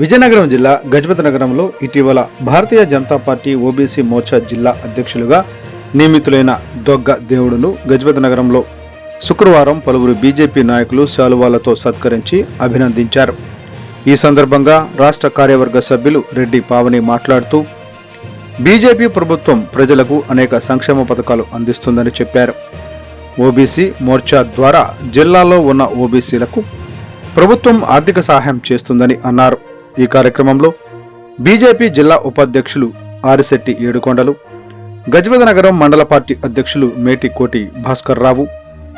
విజయనగరం జిల్లా గజపతి నగరంలో ఇటీవల భారతీయ జనతా పార్టీ ఓబీసీ మోర్చా జిల్లా అధ్యక్షులుగా నియమితులైన దొగ్గ దేవుడును గజపతి నగరంలో శుక్రవారం పలువురు బీజేపీ నాయకులు శాలువాలతో సత్కరించి అభినందించారు. ఈ సందర్భంగా రాష్ట్ర కార్యవర్గ సభ్యులు రెడ్డి పావని మాట్లాడుతూ బీజేపీ ప్రభుత్వం ప్రజలకు అనేక సంక్షేమ పథకాలు అందిస్తుందని చెప్పారు. ఓబీసీ మోర్చా ద్వారా జిల్లాలో ఉన్న ఓబీసీలకు ప్రభుత్వం ఆర్థిక సహాయం చేస్తుందని అన్నారు. ఈ కార్యక్రమంలో బీజేపీ జిల్లా ఉపాధ్యక్షులు ఆరిశెట్టి ఏడుకొండలు గజపతి నగరం మండల పార్టీ అధ్యక్షులు మేటి కోటి భాస్కర్ రావు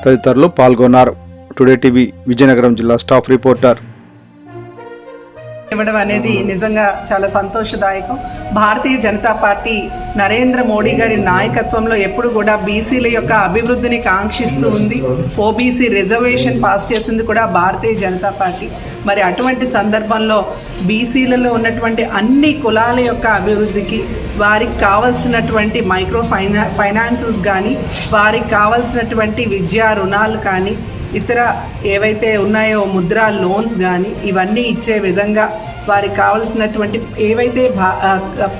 తదితరులు పాల్గొన్నారు. టుడే టీవీ విజయనగరం జిల్లా స్టాఫ్ రిపోర్టర్ ఇవ్వడం అనేది నిజంగా చాలా సంతోషదాయకం. భారతీయ జనతా పార్టీ నరేంద్ర మోడీ గారి నాయకత్వంలో ఎప్పుడు కూడా బీసీల యొక్క అభివృద్ధిని కాంక్షిస్తూ ఉంది. ఓబీసీ రిజర్వేషన్ పాస్ చేసింది కూడా భారతీయ జనతా పార్టీ. మరి అటువంటి సందర్భంలో బీసీలలో ఉన్నటువంటి అన్ని కులాల యొక్క అభివృద్ధికి వారికి కావాల్సినటువంటి మైక్రో ఫైనా ఫైనాన్సెస్ కానీ వారికి కావాల్సినటువంటి విద్యా రుణాలు కానీ ఇతర ఏవైతే ఉన్నాయో ముద్రా లోన్స్ కానీ ఇవన్నీ ఇచ్చే విధంగా వారికి కావలసినటువంటి ఏవైతే భా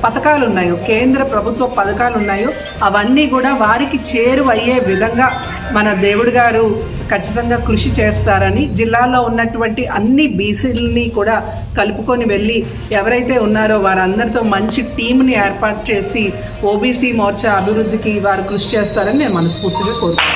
పథకాలు ఉన్నాయో కేంద్ర ప్రభుత్వ పథకాలు ఉన్నాయో అవన్నీ కూడా వారికి చేరువయ్యే విధంగా మన దేవుడు గారు ఖచ్చితంగా కృషి చేస్తారని జిల్లాలో ఉన్నటువంటి అన్ని బీసీలని కూడా కలుపుకొని వెళ్ళి ఎవరైతే ఉన్నారో వారందరితో మంచి టీంని ఏర్పాటు చేసి ఓబీసీ మోర్చా అభివృద్ధికి వారు కృషి చేస్తారని నేను మనస్ఫూర్తిగా కోరుకుంటున్నాను.